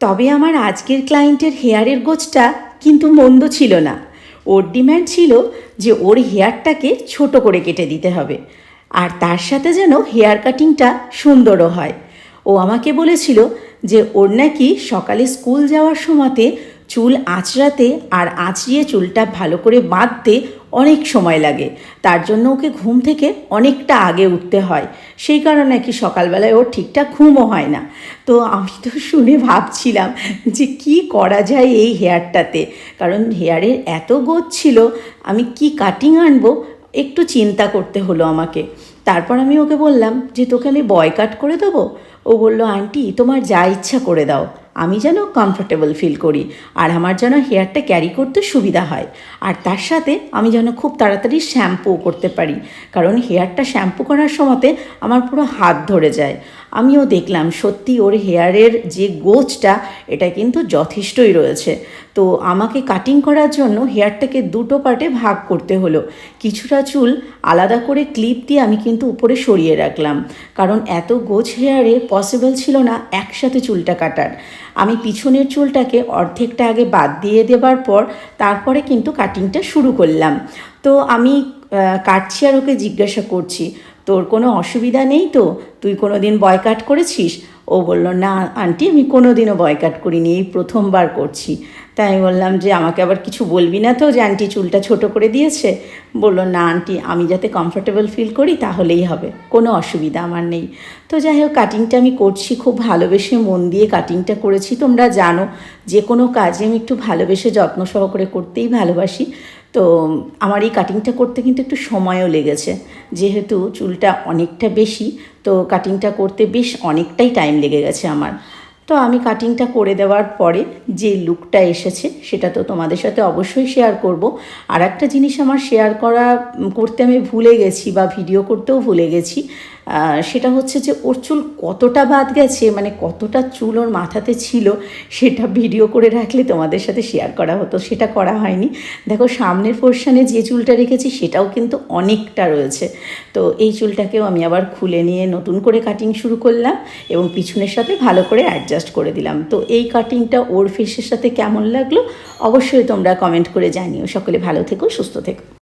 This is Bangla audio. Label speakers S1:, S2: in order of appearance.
S1: তবে আমার আজকের ক্লায়েন্টের হেয়ারের গোছটা কিন্তু মন্দ ছিল না। ওর ডিম্যান্ড ছিল যে ওর হেয়ারটাকে ছোট করে কেটে দিতে হবে। আর তার সাথে যেন হেয়ার কাটিংটা সুন্দরও হয়। ও আমাকে বলেছিল যে ওর নাকি সকালে স্কুল যাওয়ার সময়তে চুল আঁচড়াতে আর আঁচড়িয়ে চুলটা ভালো করে বাঁধতে অনেক সময় লাগে। তার জন্য ওকে ঘুম থেকে অনেকটা আগে উঠতে হয়। সেই কারণে নাকি সকালবেলায় ওর ঠিকঠাক ঘুমও হয় না। তো আমি তো শুনে ভাবছিলাম যে কি করা যায় এই হেয়ারটাতে? কারণ হেয়ারের এত গোছ ছিল, আমি কি কাটিং আনব? একটু চিন্তা করতে হলো আমাকে। তারপর আমি ওকে বললাম যে, তোকে আমি বয় কাট করে দেবো? ও বলল, আন্টি, তোমার যা ইচ্ছা করে দাও। আমি যেন কমফোর্টেবল ফিল করি, আর আমার যেন হেয়ারটা ক্যারি করতে সুবিধা হয়। আর তার সাথে আমি যেন খুব তাড়াতাড়ি শ্যাম্পু করতে পারি, কারণ হেয়ারটা শ্যাম্পু করার সময়তে আমার পুরো হাত ধরে যায়। আমিও দেখলাম, সত্যি ওর হেয়ারের যে গোছটা এটা কিন্তু যথেষ্টই রয়েছে। তো আমাকে কাটিং করার জন্য হেয়ারটাকে দুটো পার্টে ভাগ করতে হলো। কিছুটা চুল আলাদা করে ক্লিপ দিয়ে আমি কিন্তু উপরে সরিয়ে রাখলাম। কারণ এত গোছ হেয়ারে পসিবল ছিল না একসাথে চুলটা কাটার। আমি পিছনের চুলটাকে অর্ধেকটা আগে বাদ দিয়ে দেবার পর তারপরে কিন্তু কাটিংটা শুরু করলাম। তো আমি কাটছি আর ওকে জিজ্ঞাসা করছি তোর কোনো অসুবিধা নেই তো? তুই কোনো দিন বয়কাট করেছিস? ও বলল, না, আন্টি, আমি কোনো দিনও বয়কাট করিনি, এই প্রথমবার করছি। তাই আমি বললাম যে, আমাকে আবার কিছু বলবি না তো যে আন্টি চুলটা ছোট করে দিয়েছে? বলল, না, আন্টি, আমি যাতে কমফোর্টেবল ফিল করি তাহলেই হবে, কোনো অসুবিধা আমার নেই। তো যাই হোক কাটিংটা আমি করছি খুব ভালোবেসে, মন দিয়ে কাটিংটা করেছি। তোমরা জানো যে কোনো কাজে আমি একটু ভালোবেসে যত্ন সহকারে করতেই ভালোবাসি। তো আমার এই কাটিংটা করতে কিন্তু একটু সময়ও লেগেছে। যেহেতু চুলটা অনেকটা বেশি, তো কাটিংটা করতে বেশ অনেকটাই টাইম লেগে গেছে আমার। তো আমি কাটিংটা করে দেওয়ার পরে যে লুকটা এসেছে, সেটা তো তোমাদের সাথে অবশ্যই শেয়ার করব। আর একটা জিনিস আমার শেয়ার করা করতে আমি ভুলে গেছি বা ভিডিও করতেও ভুলে গেছি সেটা হচ্ছে যে ওর চুল কতটা বাদ গেছে মানে কতটা চুল ওর মাথাতে ছিল, সেটা ভিডিও করে রাখলে তোমাদের সাথে শেয়ার করা হতো। সেটা করা হয়নি। দেখো, সামনের পোর্শনে যে চুলটা রেখেছি, সেটাও কিন্তু অনেকটা রয়েছে। তো এই চুলটাকেও আমি আবার খুলে নিয়ে নতুন করে কাটিং শুরু করলাম এবং পিছনের সাথে ভালো করে অ্যাডজাস্ট করে দিলাম। তো এই কাটিংটা ওর ফেসের সাথে কেমন লাগল, অবশ্যই তোমরা কমেন্ট করে জানিও। সকলে ভালো থেকো, সুস্থ থেকো।